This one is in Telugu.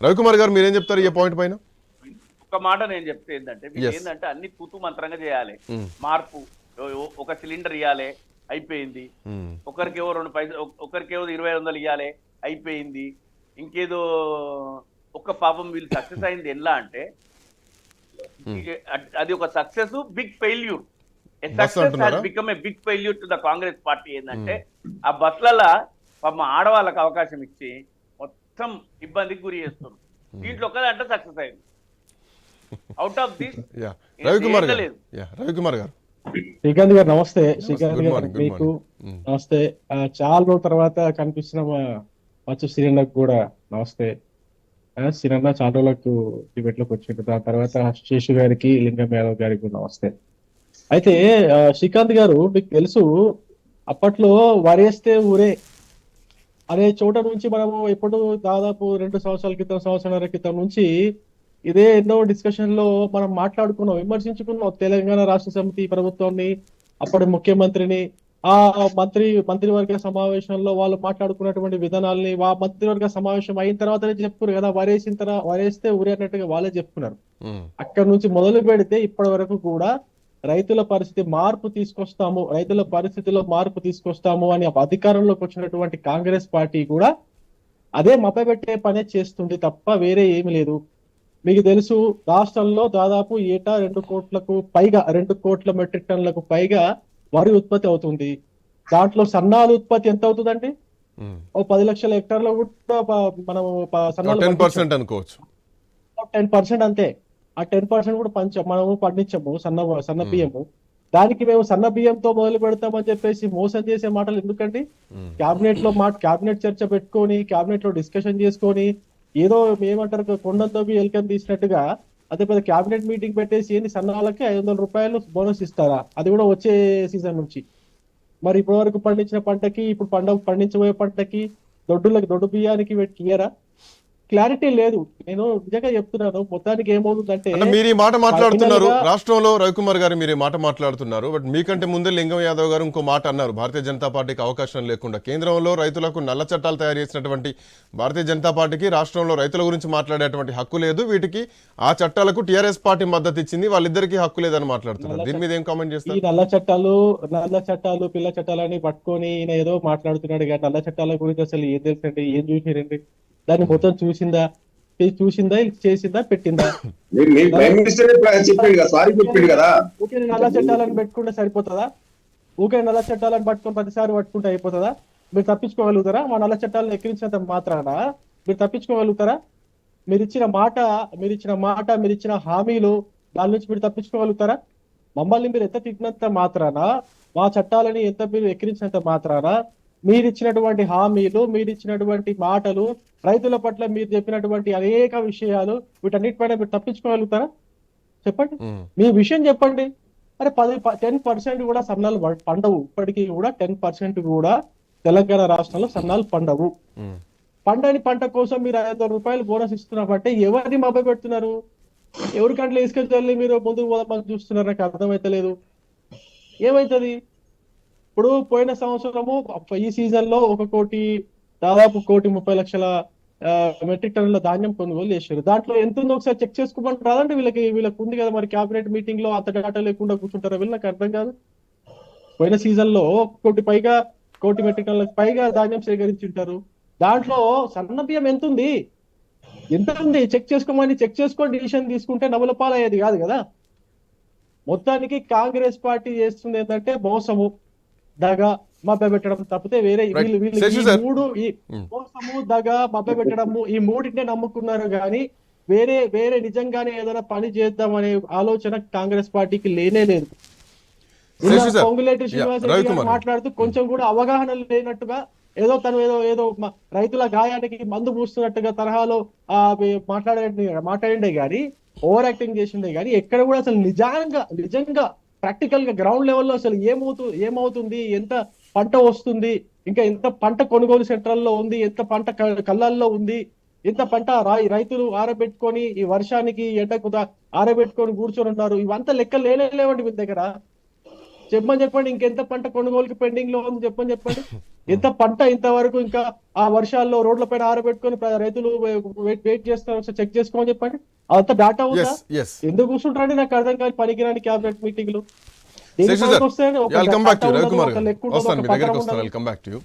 రవికుమార్ గారు మీరేం చెప్తారు ఈ పాయింట్ పైన ఒక మాట నేను చెప్తే ఏంటంటే మీరు. ఏంటంటే అన్ని తూతు మంత్రంగా చేయాలి మ్మ్. మార్పు ఒక సిలిండర్ ఇవ్వాలి అయిపోయింది మ్మ్. ఒకరికేవో రెండు పైసలు ఒక- ఒకరికేవో ఇరవై వందలు ఇవ్వాలి అయిపోయింది ఇంకేదో ఒక పాపం వీళ్ళు సక్సెస్ అయింది ఎలా అంటే అ- అది ఒక success big failure success? Become a big failure to the Congress party ఏంటంటే ఆ బస్లలో పాపం ఆడవాళ్ళకి అవకాశం ఇచ్చి మొత్తం ఇబ్బందికి గురి చేస్తున్నారు దీంట్లో ఒక్కదంటే సక్సెస్ అయింది. అవుట్ ఆఫ్ దిస్ యా రవికుమార్ గారు. రవికుమార్ శ్రీకాంత్ గారు నమస్తే. శ్రీకాంత్ గారు మీకు morning. Mm. నమస్తే. చాలా రోజుల తర్వాత కనిపిస్తున్న మా మచ్చు శ్రీరన్నకు కూడా నమస్తే. ఆ, శ్రీరన్న చాలా రోజులకు టిబెట్లోకి వచ్చిండు దాని తర్వాత శేషు గారికి లింగం యాదవ్ గారికి కూడా నమస్తే. అయితే శ్రీకాంత్ గారు మీకు తెలుసు అప్పట్లో వరేస్తే ఊరే. అనే చోట నుంచి మనము ఎప్పుడు దాదాపు రెండు సంవత్సరాల క్రితం సంవత్సరాల క్రితం నుంచి ఇదే ఎన్నో డిస్కషన్లో మనం మాట్లాడుకున్నాం విమర్శించుకున్నాం తెలంగాణ రాష్ట్ర సమితి ప్రభుత్వాన్ని అప్పటి ముఖ్యమంత్రిని ఆ మంత్రి మంత్రివర్గ సమావేశంలో వాళ్ళు మాట్లాడుకున్నటువంటి విధానాల్ని ఆ మంత్రివర్గ సమావేశం అయిన తర్వాతనే చెప్పుకున్నారు కదా వరేసిన తర్వాత వరేస్తే ఊరే అన్నట్టుగా వాళ్ళే చెప్పుకున్నారు. అక్కడ నుంచి మొదలు పెడితే ఇప్పటి వరకు కూడా రైతుల పరిస్థితి మార్పు తీసుకొస్తాము రైతుల పరిస్థితిలో మార్పు తీసుకొస్తాము అని అధికారంలోకి వచ్చినటువంటి కాంగ్రెస్ పార్టీ కూడా అదే మభ్యపెట్టే పనే చేస్తుంది తప్ప వేరే ఏమీ లేదు. మీకు తెలుసు రాష్ట్రంలో దాదాపు ఏటా రెండు కోట్లకు పైగా రెండు కోట్ల మెట్రిక్ టన్నులకు పైగా వరి ఉత్పత్తి అవుతుంది. దాంట్లో సన్నాల ఉత్పత్తి ఎంత అవుతుందండి. ఓ పది లక్షల హెక్టార్లో కూడా ప- మనం సన్నాలు టెన్ పర్సెంట్ అంతే. ఆ టెన్ పర్సెంట్ కూడా పంచ మనము పండించము సన్న సన్న బియ్యము. దానికి మేము సన్న బియ్యంతో మొదలు పెడతామని చెప్పేసి మోసం చేసే మాటలు ఎందుకండి. క్యాబినెట్లో మాట క్యాబినెట్ చర్చ పెట్టుకొని క్యాబినెట్లో డిస్కషన్ చేసుకొని ఏదో ఏమంటారు కొండంతో ఎల్కని తీసినట్టుగా అదే పెద్ద క్యాబినెట్ మీటింగ్ పెట్టేసి ఏంది సన్నాలకి ఐదు వందల రూపాయలు బోనస్ ఇస్తారా? అది కూడా వచ్చే సీజన్ నుంచి. మరి ఇప్పటి వరకు పండించిన పంటకి ఇప్పుడు పంట పండించబోయే పంటకి దొడ్డులకి దొడ్డు బియ్యానికి పెట్టి ఇయ్యరా? క్లారిటీ లేదు. నేను నిజంగా చెప్తున్నాను మొత్తానికి ఏమవుతుందంటే మీరు ఈ మాట మాట్లాడుతున్నారు. రాష్ట్రంలో రవికుమార్ గారు మీరు ఈ మాట మాట్లాడుతున్నారు. బట్ మీకంటే ముందే లింగం యాదవ్ గారు ఇంకో మాట అన్నారు. భారతీయ జనతా పార్టీకి అవకాశం లేకుండా. కేంద్రంలో రైతులకు నల్ల చట్టాలు తయారు చేసినటువంటి భారతీయ జనతా పార్టీకి రాష్ట్రంలో రైతుల గురించి మాట్లాడేటువంటి హక్కు లేదు. వీటికి ఆ చట్టాలకు టీఆర్ఎస్ పార్టీ మద్దతు ఇచ్చింది. వాళ్ళిద్దరికీ హక్కు లేదని మాట్లాడుతున్నారు. దీని మీద ఏం కామెంట్ ఈ చేస్తారు? నల్ల చట్టాలు నల్ల చట్టాలు పిల్ల చట్టాలని పట్టుకొని ఏదో మాట్లాడుతున్నాడు. నల్ల చట్టాల గురించి అసలు ఏం తెలుసండి ఏం చూసిరండి దాన్ని మొత్తం చూసిందా? చూసిందా? చేసిందా? పెట్టిందా? చెప్పిండు కదా ఊకే నల్ల చట్టాలను పెట్టుకుంటే సరిపోతుందా? ఊకే నల్ల చట్టాలను పట్టుకొని ప్రతిసారి పట్టుకుంటే అయిపోతుందా? మీరు తప్పించుకోగలుగుతారా? మా నల్ల చట్టాలను ఎక్కిరించినంత మాత్రాన? మీరు తప్పించుకోగలుగుతారా? మీరు ఇచ్చిన మాట మీరు ఇచ్చిన మాట మీరు ఇచ్చిన హామీలు దాని నుంచి మీరు తప్పించుకోగలుగుతారా? మమ్మల్ని మీరు ఎంత తిట్టినంత మాత్రాన? మా చట్టాలని ఎంత మీరు ఎక్కిరించినంత మాత్రాన? మీరు ఇచ్చినటువంటి హామీలు మీరు ఇచ్చినటువంటి మాటలు రైతుల పట్ల మీరు చెప్పినటువంటి అనేక విషయాలు వీటన్నిటిపైన మీరు తప్పించుకోగలుగుతారా? చెప్పండి. మీ విషయం చెప్పండి. అరే పది టెన్ పర్సెంట్ కూడా సన్నాలు పండవు. ఇప్పటికీ కూడా టెన్ పర్సెంట్ కూడా తెలంగాణ రాష్ట్రంలో సన్నాలు పండవు. పండని పంట కోసం మీరు ఐదు వందల రూపాయలు బోనస్ ఇస్తున్నారంటే ఎవరిని మభ్య పెడుతున్నారు? ఎవరికంటే ఇసుకెళ్ళి మీరు ముందుకు పోదామని చూస్తున్నారు నాకు అర్థమైతలేదు. ఏమైతుంది? ఇప్పుడు పోయిన సంవత్సరము ఈ సీజన్లో ఒక కోటి దాదాపు కోటి ముప్పై లక్షల మెట్రిక్ టన్నుల ధాన్యం కొనుగోలు చేశారు. దాంట్లో ఎంత ఉందో ఒకసారి చెక్ చేసుకోమంటారు రాదంటే వీళ్ళకి వీళ్ళకి ఉంది కదా మరి క్యాబినెట్ మీటింగ్లో అంత డేటా లేకుండా కూర్చుంటారా వీళ్ళు? నాకు అర్థం కాదు. పోయిన సీజన్లో కోటి పైగా కోటి మెట్రిక్ టన్నులకు పైగా ధాన్యం సేకరించుంటారు. దాంట్లో సన్న బియ్యం ఎంత ఉంది? ఎంత ఉంది? చెక్ చేసుకోమని చెక్ చేసుకొని డిసిషన్ తీసుకుంటే నవల పాలయ్యేది కాదు కదా. మొత్తానికి కాంగ్రెస్ పార్టీ చేస్తుంది ఏంటంటే మోసము. దగ మభ్య పెట్టడం తప్పితే వేరే. వీళ్ళు వీళ్ళు ఈ. మూడు ఈ Hmm. మోసము దగ మభ్య పెట్టడము ఈ మూడింటినే నమ్ముకున్నారు కానీ వేరే వేరే నిజంగానే ఏదైనా పని చేద్దామనే ఆలోచన కాంగ్రెస్ పార్టీకి లేనే లేదు. పొంగులేటి. మాట్లాడుతూ కొంచెం కూడా అవగాహన లేనట్టుగా ఏదో తను ఏదో ఏదో రైతుల గాయానికి మందు పూస్తున్నట్టుగా తరహాలో ఆ మాట్లాడే మాట్లాడిండే గాని ఓవర్ యాక్టింగ్ చేసిండే గాని ఎక్కడ కూడా అసలు నిజంగా నిజంగా ప్రాక్టికల్గా గ్రౌండ్ లెవెల్లో అసలు ఏమవుతు ఏమవుతుంది? ఎంత పంట వస్తుంది? ఇంకా ఎంత పంట కొనుగోలు సెంటర్లో ఉంది? ఎంత పంట క- కళ్ళల్లో ఉంది? ఎంత పంట రైతులు ఆరబెట్టుకొని ఈ వర్షానికి ఎండకు ఆరబెట్టుకొని కూర్చొని ఉన్నారు ఇవంతా లెక్క లేనే లేవండి మీ దగ్గర. చెప్పమని చెప్పండి ఇంకెంత పంట కొనుగోలుకి పెండింగ్లో ఉంది చెప్పని చెప్పండి. ఎంత పంట ఇంతవరకు ఇంకా ఆ వర్షాల్లో రోడ్ల పైన ఆరబెట్టుకొని రైతులు వెయిట్ వెయిట్ చేస్తారు? చెక్ చేసుకోమని చెప్పండి. అంత డాటా ఉందా? ఎందుకు కూర్చుంటారండి? నాకు అర్థం కాదు పనికిరాని క్యాబినెట్ మీటింగ్లు బ్యాక్ టు రవికుమార్ గారు. వస్తాను మీ దగ్గరికి వస్తాను బ్యాక్ టు